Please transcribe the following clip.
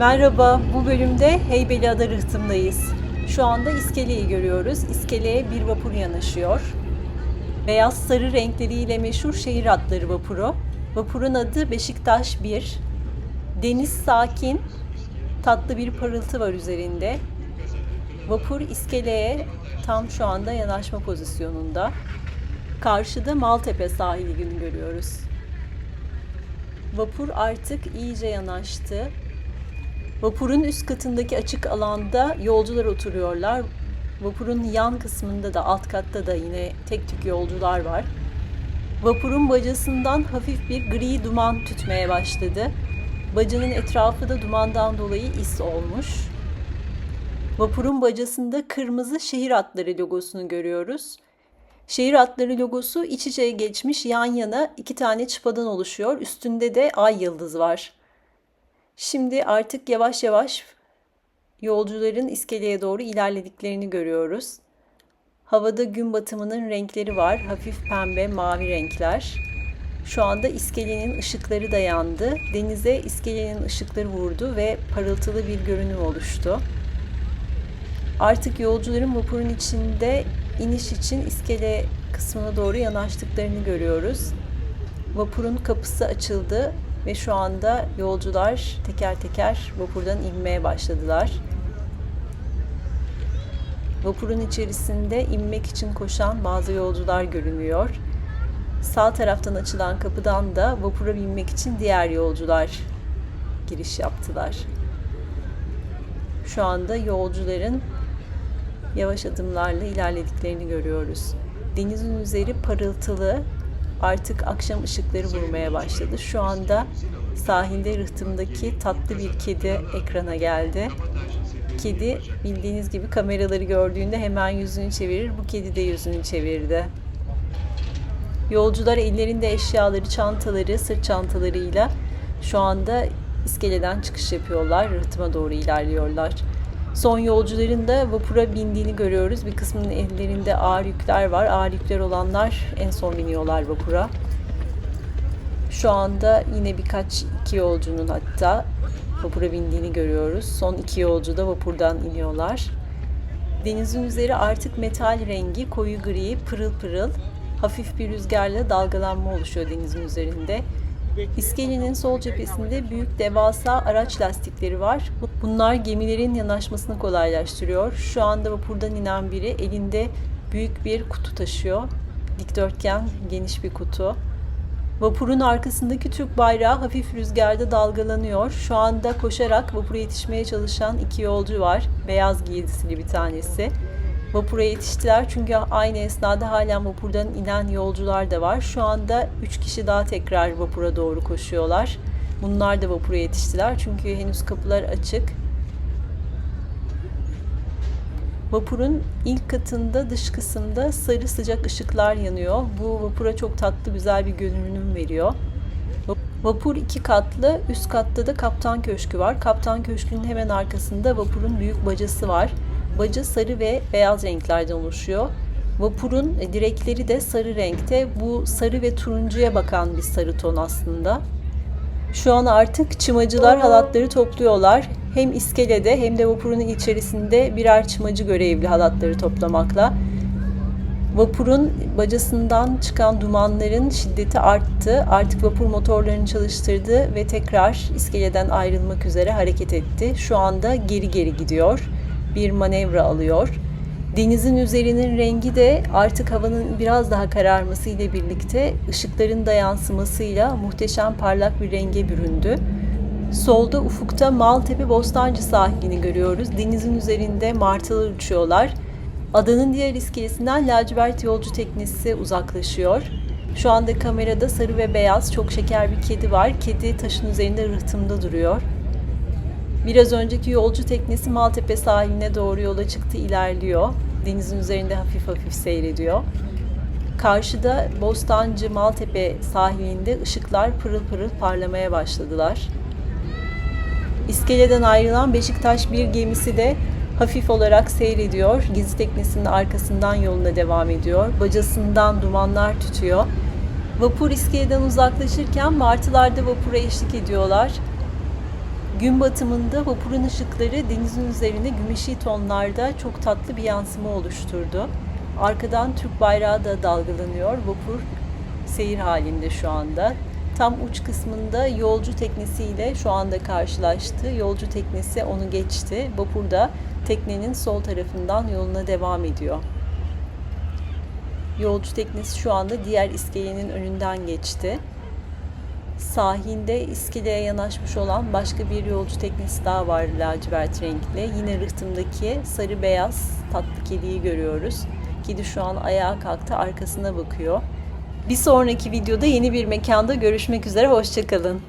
Merhaba, bu bölümde Heybeliada rıhtımdayız. Şu anda iskeleyi görüyoruz. İskeleye bir vapur yanaşıyor. Beyaz sarı renkleriyle meşhur şehir atları vapuru. Vapurun adı Beşiktaş 1. Deniz sakin, tatlı bir parıltı var üzerinde. Vapur iskeleye tam şu anda yanaşma pozisyonunda. Karşıda Maltepe sahilini görüyoruz. Vapur artık iyice yanaştı. Vapurun üst katındaki açık alanda yolcular oturuyorlar. Vapurun yan kısmında da alt katta da yine tek tük yolcular var. Vapurun bacasından hafif bir gri duman tütmeye başladı. Bacanın etrafı da dumandan dolayı is olmuş. Vapurun bacasında kırmızı şehir atları logosunu görüyoruz. Şehir atları logosu iç içe geçmiş yan yana iki tane çıpadan oluşuyor. Üstünde de ay yıldız var. Şimdi artık yavaş yavaş yolcuların iskeleye doğru ilerlediklerini görüyoruz. Havada gün batımının renkleri var. Hafif pembe, mavi renkler. Şu anda iskelenin ışıkları da yandı. Denize iskelenin ışıkları vurdu ve parıltılı bir görünüm oluştu. Artık yolcuların vapurun içinde iniş için iskele kısmına doğru yanaştıklarını görüyoruz. Vapurun kapısı açıldı ve şu anda yolcular teker teker vapurdan inmeye başladılar. Vapurun içerisinde inmek için koşan bazı yolcular görünüyor. Sağ taraftan açılan kapıdan da vapura binmek için diğer yolcular giriş yaptılar. Şu anda yolcuların yavaş adımlarla ilerlediklerini görüyoruz. Denizin üzeri parıltılı, artık akşam ışıkları vurmaya başladı. Şu anda sahilde rıhtımdaki tatlı bir kedi ekrana geldi. Kedi bildiğiniz gibi kameraları gördüğünde hemen yüzünü çevirir. Bu kedi de yüzünü çevirdi. Yolcular ellerinde eşyaları, çantaları, sırt çantalarıyla şu anda iskeleden çıkış yapıyorlar. Rıhtıma doğru ilerliyorlar. Son yolcuların da vapura bindiğini görüyoruz. Bir kısmının ellerinde ağır yükler var. Ağır yükler olanlar en son biniyorlar vapura. Şu anda yine birkaç iki yolcunun hatta vapura bindiğini görüyoruz. Son iki yolcu da vapurdan iniyorlar. Denizin üzeri artık metal rengi, koyu gri, pırıl pırıl. Hafif bir rüzgarla dalgalanma oluşuyor denizin üzerinde. İskelenin sol cephesinde büyük devasa araç lastikleri var. Bunlar gemilerin yanaşmasını kolaylaştırıyor. Şu anda vapurdan inen biri elinde büyük bir kutu taşıyor. Dikdörtgen geniş bir kutu. Vapurun arkasındaki Türk bayrağı hafif rüzgarda dalgalanıyor. Şu anda koşarak vapura yetişmeye çalışan iki yolcu var. Beyaz giysili bir tanesi. Vapura yetiştiler çünkü aynı esnada halen vapurdan inen yolcular da var. Şu anda 3 kişi daha tekrar vapura doğru koşuyorlar. Bunlar da vapura yetiştiler çünkü henüz kapılar açık. Vapurun ilk katında dış kısımda sarı sıcak ışıklar yanıyor. Bu vapura çok tatlı güzel bir görünüm veriyor. Vapur iki katlı, üst katta da kaptan köşkü var. Kaptan köşkünün hemen arkasında vapurun büyük bacası var. Baca sarı ve beyaz renklerden oluşuyor. Vapurun direkleri de sarı renkte. Bu sarı ve turuncuya bakan bir sarı ton aslında. Şu an artık çımacılar halatları topluyorlar. Hem iskelede hem de vapurun içerisinde birer çımacı görevli halatları toplamakla. Vapurun bacasından çıkan dumanların şiddeti arttı. Artık vapur motorlarını çalıştırdı ve tekrar iskeleden ayrılmak üzere hareket etti. Şu anda geri geri gidiyor. Bir manevra alıyor. Denizin üzerinin rengi de artık havanın biraz daha kararması ile birlikte ışıkların da yansımasıyla muhteşem parlak bir renge büründü. Solda ufukta Maltepe Bostancı sahilini görüyoruz. Denizin üzerinde martılar uçuyorlar. Adanın diğer iskelesinden lacivert yolcu teknesi uzaklaşıyor. Şu anda kamerada sarı ve beyaz çok şeker bir kedi var. Kedi taşın üzerinde rıhtımda duruyor. Biraz önceki yolcu teknesi Maltepe sahiline doğru yola çıktı, ilerliyor. Denizin üzerinde hafif hafif seyrediyor. Karşıda Bostancı Maltepe sahilinde ışıklar pırıl pırıl parlamaya başladılar. İskeleden ayrılan Beşiktaş bir gemisi de hafif olarak seyrediyor. Gezi teknesinin arkasından yoluna devam ediyor. Bacasından dumanlar tütüyor. Vapur iskeleden uzaklaşırken martılar da vapura eşlik ediyorlar. Gün batımında vapurun ışıkları denizin üzerinde gümüşi tonlarda çok tatlı bir yansıma oluşturdu. Arkadan Türk bayrağı da dalgalanıyor. Vapur seyir halinde şu anda. Tam uç kısmında yolcu teknesiyle şu anda karşılaştı. Yolcu teknesi onu geçti. Vapur da teknenin sol tarafından yoluna devam ediyor. Yolcu teknesi şu anda diğer iskelenin önünden geçti. Sahilde iskeleye yanaşmış olan başka bir yolcu teknesi daha var lacivert renkli. Yine rıhtımdaki sarı beyaz tatlı kediyi görüyoruz. Kedi şu an ayağa kalktı, arkasına bakıyor. Bir sonraki videoda yeni bir mekanda görüşmek üzere, hoşçakalın.